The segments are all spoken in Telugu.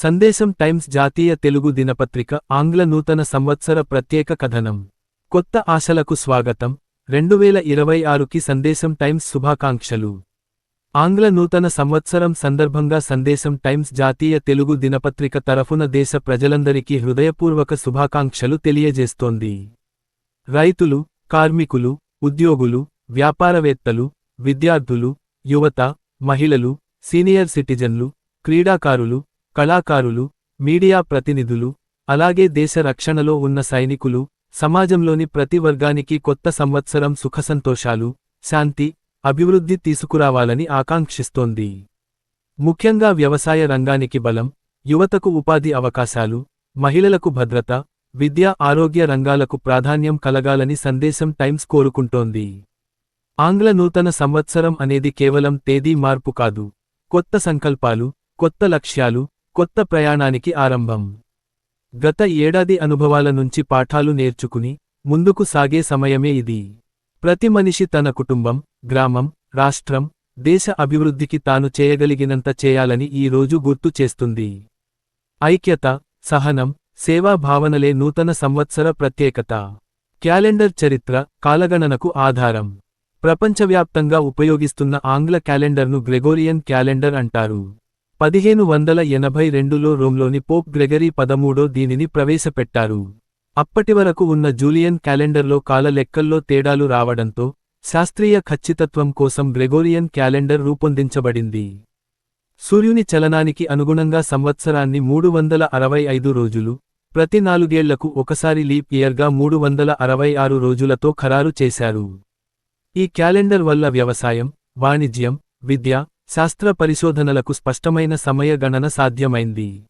సందేశం టైమ్స్ జాతీయ తెలుగు దినపత్రిక ఆంగ్ల నూతన సంవత్సర ప్రత్యేక కథనం. కొత్త ఆశలకు స్వాగతం. రెండువేల ఇరవై ఆరుకి సందేశం టైమ్స్ శుభాకాంక్షలు. ఆంగ్ల నూతన సంవత్సరం సందర్భంగా సందేశం టైమ్స్ జాతీయ తెలుగు దినపత్రిక తరఫున దేశ ప్రజలందరికీ హృదయపూర్వక శుభాకాంక్షలు తెలియజేస్తోంది. రైతులు కార్మికులు ఉద్యోగులు వ్యాపారవేత్తలు విద్యార్థులు యువత మహిళలు సీనియర్ సిటిజన్లు క్రీడాకారులు కళాకారులు మీడియా ప్రతినిధులు అలాగే దేశ రక్షణలో ఉన్న సైనికులు సమాజంలోని ప్రతి వర్గానికి కొత్త సంవత్సరం సుఖసంతోషాలు శాంతి అభివృద్ధి తీసుకురావాలని ఆకాంక్షిస్తోంది. ముఖ్యంగా వ్యవసాయ రంగానికి బలం యువతకు ఉపాధి అవకాశాలు మహిళలకు భద్రత విద్య ఆరోగ్య రంగాలకు ప్రాధాన్యం కలగాలని సందేశం టైమ్స్ కోరుకుంటోంది. ఆంగ్ల నూతన సంవత్సరం అనేది కేవలం తేదీ మార్పు కాదు కొత్త సంకల్పాలు కొత్త లక్ష్యాలు కొత్త ప్రయాణానికి ఆరంభం. గత ఏడాది అనుభవాల నుంచి పాఠాలు నేర్చుకుని ముందుకు సాగే సమయమే ఇది. ప్రతి మనిషి తన కుటుంబం గ్రామం రాష్ట్రం దేశ అభివృద్ధికి తాను చేయగలిగినంత చేయాలని ఈ రోజు గుర్తు చేస్తుంది. ఐక్యత సహనం సేవా భావనలే నూతన సంవత్సర ప్రత్యేకత. క్యాలెండర్ చరిత్ర కాలగణనకు ఆధారం. ప్రపంచవ్యాప్తంగా ఉపయోగిస్తున్న ఆంగ్ల క్యాలెండర్ను గ్రెగోరియన్ క్యాలెండర్ అంటారు. పదిహేను వందల ఎనభై రెండులో రోమ్లోని పోప్ గ్రెగరీ పదమూడో దీనిని ప్రవేశపెట్టారు. అప్పటివరకు ఉన్న జూలియన్ క్యాలెండర్లో కాల లెక్కల్లో తేడాలు రావడంతో శాస్త్రీయ ఖచ్చితత్వం కోసం గ్రెగోరియన్ క్యాలెండర్ రూపొందించబడింది. సూర్యుని చలనానికి అనుగుణంగా సంవత్సరాన్ని మూడు వందల అరవై ఐదు రోజులు ప్రతి నాలుగేళ్ళకు ఒకసారి లీప్ ఇయర్గా మూడు వందల అరవై ఆరు రోజులతో ఖరారు చేశారు. ఈ క్యాలెండర్ వల్ల వ్యవసాయం వాణిజ్యం విద్య శాస్త్ర పరిశోధనలకు స్పష్టమైన సమయ గణన సాధ్యమైంది.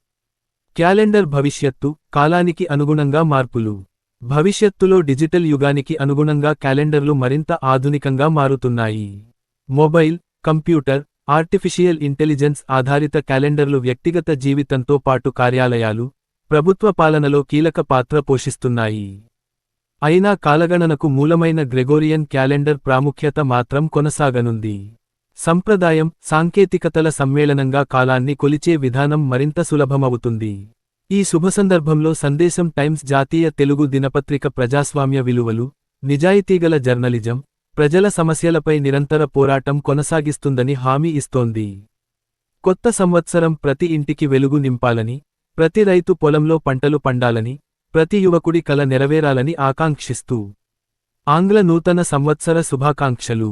క్యాలెండర్ భవిష్యత్తు కాలానికి అనుగుణంగా మార్పులు. భవిష్యత్తులో డిజిటల్ యుగానికి అనుగుణంగా క్యాలెండర్లు మరింత ఆధునికంగా మారుతున్నాయి. మొబైల్ కంప్యూటర్ ఆర్టిఫిషియల్ ఇంటెలిజెన్స్ ఆధారిత క్యాలెండర్లు వ్యక్తిగత జీవితంతో పాటు కార్యాలయాలు ప్రభుత్వ పాలనలో కీలక పాత్ర పోషిస్తున్నాయి. అయినా కాలగణనకు మూలమైన గ్రెగోరియన్ క్యాలెండర్ ప్రాముఖ్యత మాత్రం కొనసాగనుంది. సంప్రదాయం సాంకేతికతల సమ్మేళనంగా కాలాన్ని కొలిచే విధానం మరింత సులభమవుతుంది. ఈ శుభసందర్భంలో సందేశం టైమ్స్ జాతీయ తెలుగు దినపత్రిక ప్రజాస్వామ్య విలువలు నిజాయితీగల జర్నలిజం ప్రజల సమస్యలపై నిరంతర పోరాటం కొనసాగిస్తుందని హామీ ఇస్తోంది. కొత్త సంవత్సరం ప్రతి ఇంటికి వెలుగు నింపాలని ప్రతి రైతు పొలంలో పంటలు పండాలని ప్రతి యువకుడి కల నెరవేరాలని ఆకాంక్షిస్తూ. ఆంగ్ల నూతన సంవత్సర శుభాకాంక్షలు.